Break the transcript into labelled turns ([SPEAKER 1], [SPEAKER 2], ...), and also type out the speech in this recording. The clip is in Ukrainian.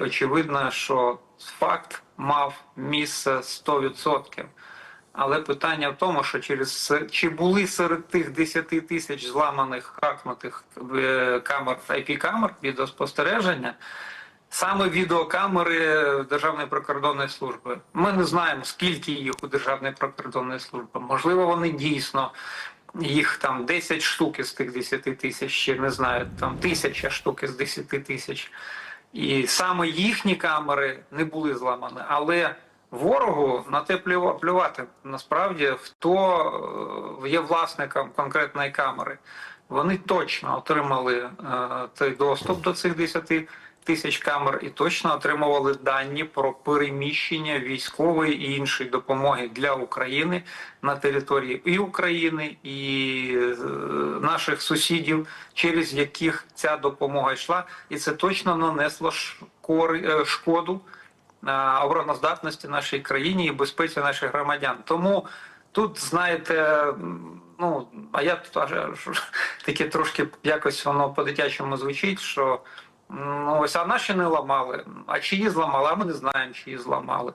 [SPEAKER 1] Очевидно, що факт мав місце 100%. Але питання в тому, що через чи були серед тих 10 тисяч зламаних хакнутих е, камер IP-камер відеоспостереження саме відеокамери Державної прикордонної служби. Ми не знаємо, скільки їх у Державної прикордонної служби. Можливо, вони дійсно їх там 10 штук із тих 10 тисяч, ще не знаю, там тисяча штук із 10 тисяч. І саме їхні камери не були зламані. Але ворогу на те плюва- плювати насправді хто е, є власником конкретної камери. Вони точно отримали е, цей доступ до цих 10 тисяч камер і точно отримували дані про переміщення військової і іншої допомоги для України на території і України, і е, наших сусідів, через яких ця допомога йшла, і це точно нанесло е, шкоду е, обороноздатності нашій країні і безпеці наших громадян. Тому тут, знаєте, ну а я таке трошки якось воно по-дитячому звучить, що ну ось а наші не ламали, а чиї зламали, а ми не знаємо, чиї зламали.